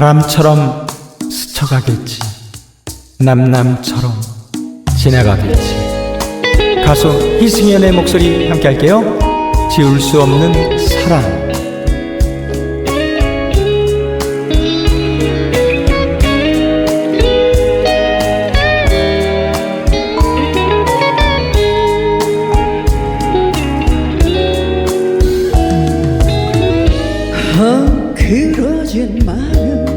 바람처럼 스쳐가겠지. 남남처럼 지나가겠지. 가수 이승연의 목소리 함께 할게요. 지울 수 없는 사랑. 헝클어진 마음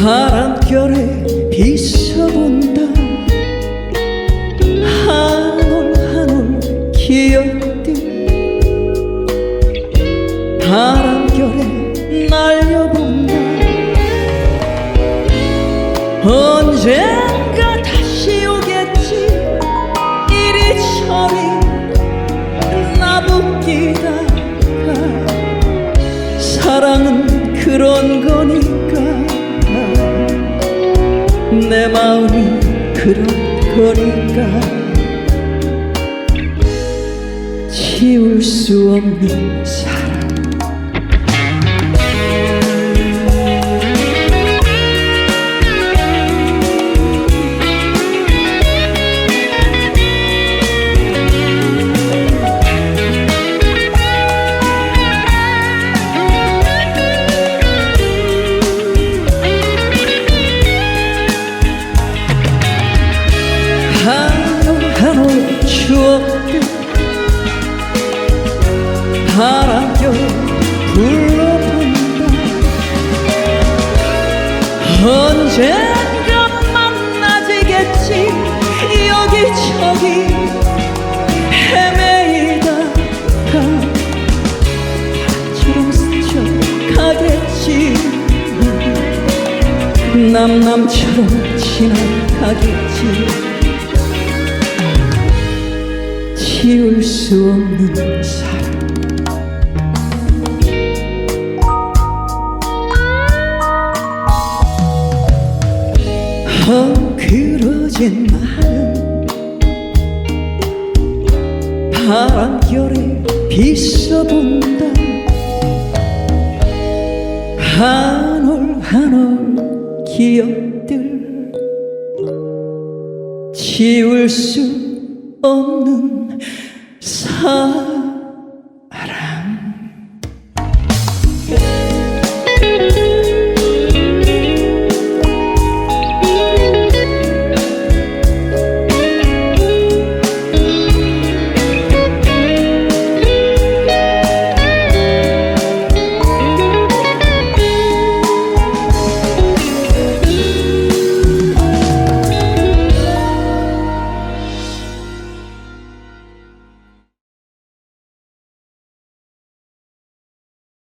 바람결에 비춰본다. 한올 한올 기억들. 바람결에 날려본다. 언젠가 다시 오겠지. 이리저리 나붙기다가. 사랑은 그런 거니까 내 마음이 그런 거니까. 지울 수 없는 사랑 언젠가 만나지겠지. 여기저기 헤매이다가 바람처럼 스쳐가겠지. 남남처럼 지나가겠지. 지울 수 없는 사랑 헝클어진 마음. 바람결에 비춰본다. 한올 한올 기억들 지울 수 없는 사랑